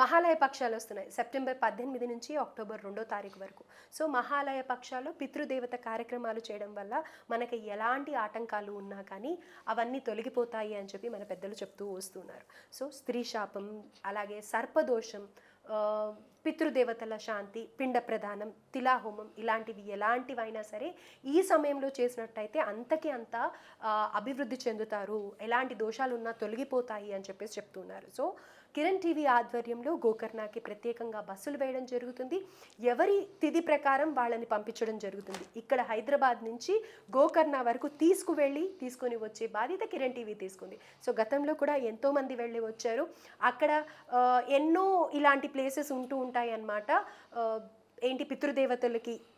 మహాలయ పక్షాలు వస్తున్నాయి. సెప్టెంబర్ పద్దెనిమిది నుంచి అక్టోబర్ రెండో తారీఖు వరకు. సో మహాలయ పక్షాలు పితృదేవత కార్యక్రమాలు చేయడం వల్ల మనకి ఎలాంటి ఆటంకాలు ఉన్నా కానీ అవన్నీ తొలగిపోతాయి అని చెప్పి మన పెద్దలు చెప్తూ వస్తున్నారు. సో స్త్రీ శాపం అలాగే సర్పదోషం పితృదేవతల శాంతి పిండ ప్రదానం తిలాహోమం ఇలాంటివి ఎలాంటివైనా సరే ఈ సమయంలో చేసినట్టయితే అంతకి అంత అభివృద్ధి చెందుతారు. ఎలాంటి దోషాలు ఉన్నా తొలగిపోతాయి అని చెప్పేసి చెప్తున్నారు. సో కిరణ్ టీవీ ఆధ్వర్యంలో గోకర్ణకి ప్రత్యేకంగా బస్సులు వేయడం జరుగుతుంది. ఎవరి తిథి ప్రకారం వాళ్ళని పంపించడం జరుగుతుంది. ఇక్కడ హైదరాబాద్ నుంచి గోకర్ణ వరకు తీసుకువెళ్ళి తీసుకొని వచ్చే బాధ్యత కిరణ్ టీవీ తీసుకుంది. సో గతంలో కూడా ఎంతోమంది వెళ్ళి వచ్చారు. అక్కడ ఎన్నో ఇలాంటి ప్లేసెస్ ఉంటూ ఉంటాయి. అన్నమాట ఆ, ఏంటి పితృదేవతలకి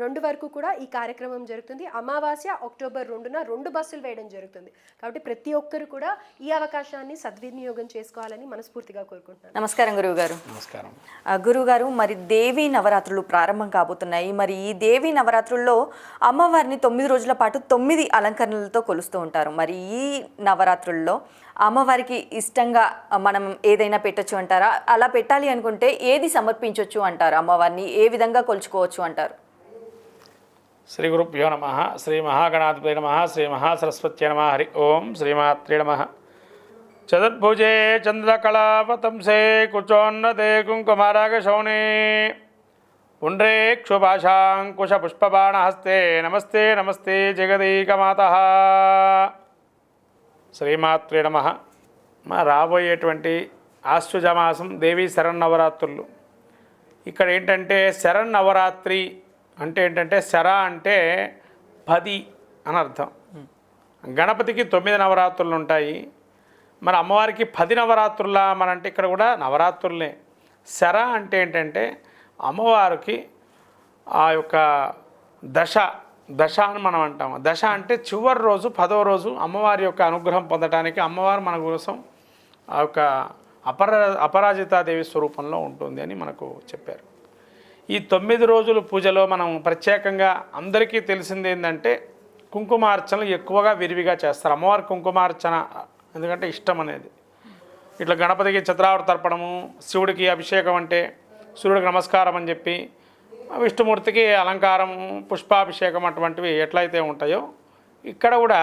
రెండు వరకు కూడా ఈ కార్యక్రమం జరుగుతుంది. అమావాస్య అక్టోబర్ రెండున రెండు బస్సులు వేయడం జరుగుతుంది. కాబట్టి ప్రతి ఒక్కరు కూడా ఈ అవకాశాన్ని సద్వినియోగం చేసుకోవాలని మనస్ఫూర్తిగా కోరుకుంటున్నాను. నమస్కారం గురువు గారు నమస్కారం గురుగారు మరి దేవీ నవరాత్రులు ప్రారంభం కాబోతున్నాయి. మరి ఈ దేవీ నవరాత్రుల్లో అమ్మవారిని తొమ్మిది రోజుల పాటు తొమ్మిది అలంకరణలతో కొలుస్తూ ఉంటారు. మరి ఈ నవరాత్రుల్లో అమ్మవారికి ఇష్టంగా మనం ఏదైనా పెట్టొచ్చు అంటారా? అలా పెట్టాలి అనుకుంటే ఏది సమర్పించవచ్చు అంటారు? అమ్మవారిని ఏ విధంగా కొలుచుకోవచ్చు అంటారు? శ్రీ గురుభ్యో నమ శ్రీ మహాగణాధిపతి నమ శ్రీ మహాసరస్వత్య నమ హరి ఓం శ్రీమాత్రే నమ. చతుర్భుజే చంద్రకళాపతంసే కుచోన్నతే కుంకుమారాగశౌనే. పుండ్రే క్షుభాషాంకుశపుష్పబాణహస్తే నమస్తే నమస్తే జగదీకమాత. శ్రీమాత్రే నమ. మా రాబోయేటువంటి ఆశ్వజమాసం దేవీ శరన్నవరాత్రులు. ఇక్కడ ఏంటంటే శరన్నవరాత్రి అంటే ఏంటంటే శర అంటే పది అని అర్థం. గణపతికి తొమ్మిది నవరాత్రులు ఉంటాయి. మరి అమ్మవారికి పది నవరాత్రుల మన అంటే ఇక్కడ కూడా నవరాత్రులే. శర అంటే ఏంటంటే అమ్మవారికి ఆ యొక్క దశ దశ అని మనం అంటాం దశ అంటే చివరి రోజు పదవ రోజు అమ్మవారి యొక్క అనుగ్రహం పొందడానికి అమ్మవారు మన కోసం ఆ యొక్క అపరా అపరాజితాదేవి స్వరూపంలో ఉంటుంది అని మనకు చెప్పారు. ఈ తొమ్మిది రోజుల పూజలో మనం ప్రత్యేకంగా అందరికీ తెలిసింది ఏంటంటే కుంకుమార్చనలు ఎక్కువగా విరివిగా చేస్తారు. అమ్మవారి కుంకుమార్చన ఎందుకంటే ఇష్టం అనేది. ఇట్లా గణపతికి చిత్రావృత తర్పణము శివుడికి అభిషేకం అంటే సూర్యుడికి నమస్కారం అని చెప్పి విష్ణుమూర్తికి అలంకారం పుష్పాభిషేకం అటువంటివి ఎట్లయితే ఉంటాయో ఇక్కడ కూడా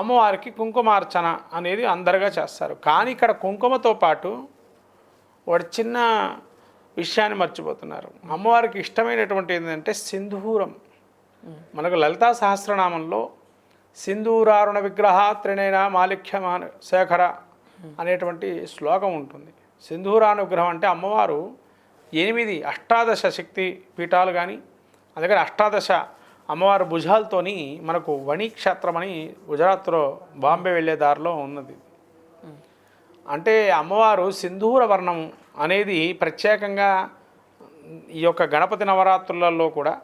అమ్మవారికి కుంకుమార్చన అనేది అందరుగా చేస్తారు. కానీ ఇక్కడ కుంకుమతో పాటు వాడు చిన్న విషయాన్ని మర్చిపోతున్నారు. అమ్మవారికి ఇష్టమైనటువంటి ఏంటంటే సింధూరం. మనకు లలితా సహస్రనామంలో సింధూరారుణ విగ్రహ త్రినైన మాలిక్యమాన శేఖర అనేటువంటి శ్లోకం ఉంటుంది. సింధూరానుగ్రహం అంటే అమ్మవారు ఎనిమిది అష్టాదశ శక్తి పీఠాలు కానీ అందుకని అష్టాదశ అమ్మవారి భుజాలతోని మనకు వణిక్షేత్రం అని గుజరాత్లో బాంబే వెళ్ళే దారిలో ఉన్నది. అంటే అమ్మవారు సింధూర వర్ణం అనేది ప్రత్యేకంగా ఈ యొక్క గణపతి నవరాత్రులలో కూడా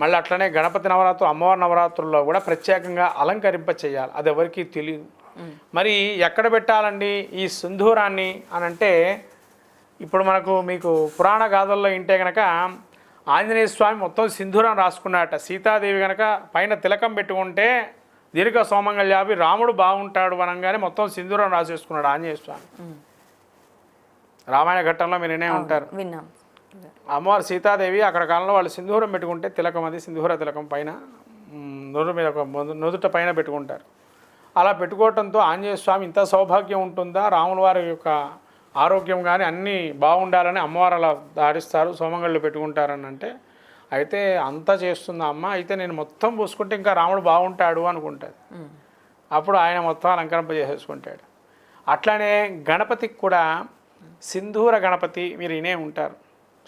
మళ్ళీ అట్లనే గణపతి నవరాత్రులు అమ్మవారి నవరాత్రుల్లో కూడా ప్రత్యేకంగా అలంకరింప చేయాలి. అది ఎవరికీ తెలియదు మరి ఎక్కడ పెట్టాలండి ఈ సింధూరాన్ని అని అంటే ఇప్పుడు మనకు మీకు పురాణ గాథల్లో వింటే గనక ఆంజనేయ స్వామి మొత్తం సింధూరం రాసుకున్నాడట సీతాదేవి గనక పైన తిలకం పెట్టుకుంటే దీర్ఘ సోమంగళ్యాపి రాముడు బాగుంటాడు అనగానే మొత్తం సింధూరం రాసేసుకున్నాడు ఆంజనేయ స్వామి. రామాయణ ఘట్టంలో మీరు వినే ఉంటారు. విన్నాం. అమ్మవారు సీతాదేవి అక్కడ కాలంలో వాళ్ళు సింధూరం పెట్టుకుంటే తిలకం అది సింధూర తిలకం పైన నుదురు మీద ఒక నుదుట పైన పెట్టుకుంటారు. అలా పెట్టుకోవటంతో ఆంజనేయ స్వామి ఇంత సౌభాగ్యం ఉంటుందా? రాముల వారి యొక్క ఆరోగ్యం కానీ అన్నీ బాగుండాలని అమ్మవారు అలా దారిస్తారు సోమంగళ్ళు పెట్టుకుంటారని అంటే అయితే అంతా చేస్తుందా అమ్మ? అయితే నేను మొత్తం పూసుకుంటే ఇంకా రాముడు బాగుంటాడు అనుకుంటుంది. అప్పుడు ఆయన మొత్తం అలంకరింప చేసేసుకుంటాడు అట్లానే గణపతికి కూడా సింధూర గణపతి మీరు వినే ఉంటారు.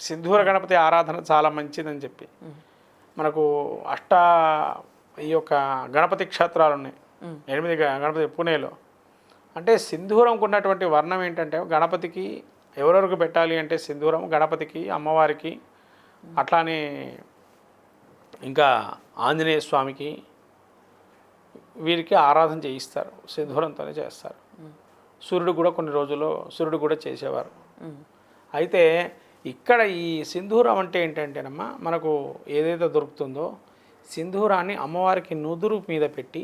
సింధూర గణపతి ఆరాధన చాలా మంచిదని చెప్పి. మనకు అష్ట ఈ యొక్క గణపతి క్షేత్రాలు ఉన్నాయి. ఎనిమిది గణపతి పూణేలో. అంటే సింధూరంకు ఉన్నటువంటి వర్ణం ఏంటంటే గణపతికి ఎవరెవరికి పెట్టాలి అంటే సింధూరం గణపతికి అమ్మవారికి అట్లానే ఇంకా ఆంజనేయ స్వామికి వీరికి ఆరాధన చేయిస్తారు. సింధూరంతోనే చేస్తారు. సూర్యుడు కూడా కొన్ని రోజుల్లో సూర్యుడు కూడా చేసేవారు. అయితే ఇక్కడ ఈ సింధూరం అంటే ఏంటంటేనమ్మా మనకు ఏదైతే దొరుకుతుందో సింధూరాన్ని అమ్మవారికి నుదురు మీద పెట్టి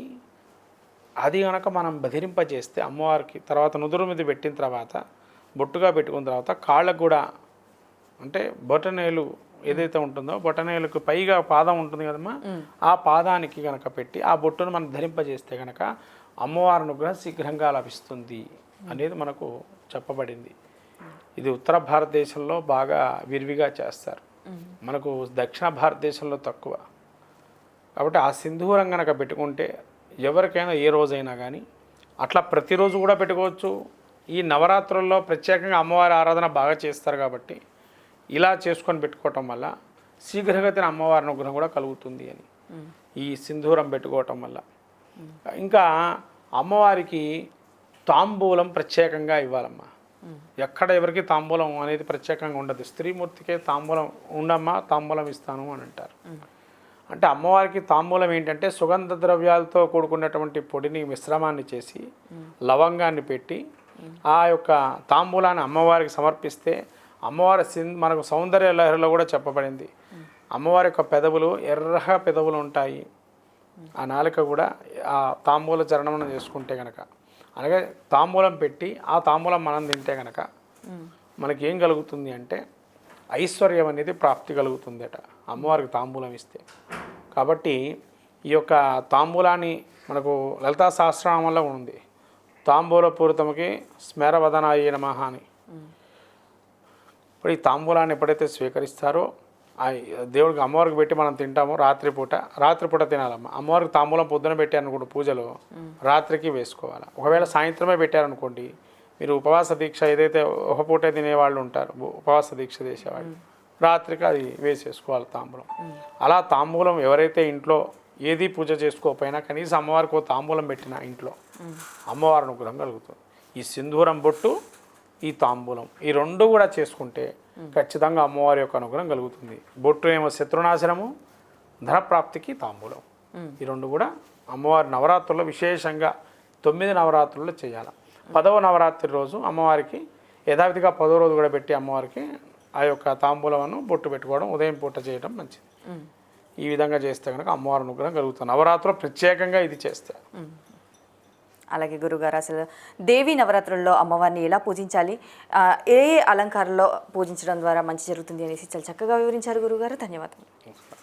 అది కనుక మనం బదిరింపజేస్తే అమ్మవారికి తర్వాత నుదురు మీద పెట్టిన తర్వాత బొట్టుగా పెట్టుకున్న తర్వాత కాళ్ళకు కూడా అంటే బొటనేలు ఏదైతే ఉంటుందో బొటనేలకు పైగా పాదం ఉంటుంది కదమ్మా ఆ పాదానికి గనక పెట్టి ఆ బొట్టును మనం ధరింపజేస్తే గనక అమ్మవారి అనుగ్రహం శీఘ్రంగా లభిస్తుంది. అనేది మనకు చెప్పబడింది. ఇది ఉత్తర భారతదేశంలో బాగా విరివిగా చేస్తారు. మనకు దక్షిణ భారతదేశంలో తక్కువ. కాబట్టి ఆ సింధూరం కనుక పెట్టుకుంటే ఎవరికైనా ఏ రోజైనా కానీ అట్లా ప్రతిరోజు కూడా పెట్టుకోవచ్చు. ఈ నవరాత్రుల్లో ప్రత్యేకంగా అమ్మవారి ఆరాధన బాగా చేస్తారు కాబట్టి ఇలా చేసుకొని పెట్టుకోవటం వల్ల శీఘ్రగతిన అమ్మవారి అనుగ్రహం కూడా కలుగుతుంది అని. ఈ సింధూరం పెట్టుకోవటం వల్ల. ఇంకా అమ్మవారికి తాంబూలం ప్రత్యేకంగా ఇవ్వాలమ్మా. ఎక్కడ ఎవరికి తాంబూలం అనేది ప్రత్యేకంగా ఉండదు. స్త్రీమూర్తికే తాంబూలం ఉండమ్మా తాంబూలం ఇస్తాను అని అంటారు. అంటే అమ్మవారికి తాంబూలం ఏంటంటే సుగంధ ద్రవ్యాలతో కూడుకున్నటువంటి పొడిని మిశ్రమాన్ని చేసి లవంగాన్ని పెట్టి ఆ యొక్క తాంబూలాన్ని అమ్మవారికి సమర్పిస్తే అమ్మవారి మనకు సౌందర్య లహరిలో కూడా చెప్పబడింది. అమ్మవారి యొక్క పెదవులు ఎర్రగా పెదవులు ఉంటాయి. ఆ నాలుక కూడా ఆ తాంబూల చరణం చేసుకుంటే కనుక అలాగే తాంబూలం పెట్టి ఆ తాంబూలం మనం తింటే కనుక మనకి ఏం కలుగుతుంది అంటే ఐశ్వర్యం అనేది ప్రాప్తి కలుగుతుందట. అమ్మవారికి తాంబూలం ఇస్తే. కాబట్టి ఈ యొక్క తాంబూలాన్ని మనకు లలితా సహస్రనామంలో ఉంది. తాంబూల పూరితముకి స్మరవదనాయ నమః అని. ఇప్పుడు ఈ తాంబూలాన్ని ఎప్పుడైతే స్వీకరిస్తారో దేవుడికి అమ్మవారికి పెట్టి మనం తింటామో రాత్రిపూట. రాత్రిపూట తినాలమ్మ. అమ్మవారికి తాంబూలం పొద్దున పెట్టారనుకోండి పూజలో రాత్రికి వేసుకోవాలి. ఒకవేళ సాయంత్రమే పెట్టారనుకోండి మీరు ఉపవాస దీక్ష ఏదైతే ఒక పూటే తినేవాళ్ళు ఉంటారు ఉపవాస దీక్ష చేసేవాళ్ళు రాత్రికి అది వేసేసుకోవాలి తాంబూలం. అలా తాంబూలం ఎవరైతే ఇంట్లో ఏది పూజ చేసుకోకపోయినా కనీసం అమ్మవారికి ఓ తాంబూలం పెట్టిన ఇంట్లో అమ్మవారి అనుగ్రహం కలుగుతుంది. ఈ సింధూరం బొట్టు ఈ తాంబూలం. ఈ రెండు కూడా చేసుకుంటే ఖచ్చితంగా అమ్మవారి యొక్క అనుగ్రహం కలుగుతుంది. బొట్టు ఏమో శత్రునాశనము ధనప్రాప్తికి తాంబూలం. ఈ రెండు కూడా అమ్మవారి నవరాత్రుల్లో విశేషంగా తొమ్మిది నవరాత్రుల్లో చేయాలి. పదవ నవరాత్రి రోజు అమ్మవారికి యథావిధిగా పదో రోజు కూడా పెట్టి అమ్మవారికి ఆ యొక్క తాంబూలమును బొట్టు పెట్టుకోవడం ఉదయం పూట చేయడం మంచిది. ఈ విధంగా చేస్తే కనుక అమ్మవారి అనుగ్రహం కలుగుతుంది. నవరాత్రులు ప్రత్యేకంగా ఇది చేస్తారు. అలాగే గురుగారు అసలు దేవి నవరాత్రుల్లో అమ్మవారిని ఎలా పూజించాలి? ఏ ఏ అలంకారంలో పూజించడం ద్వారా మంచి జరుగుతుంది అనేసి చాలా చక్కగా వివరించారు గురుగారు. ధన్యవాదాలు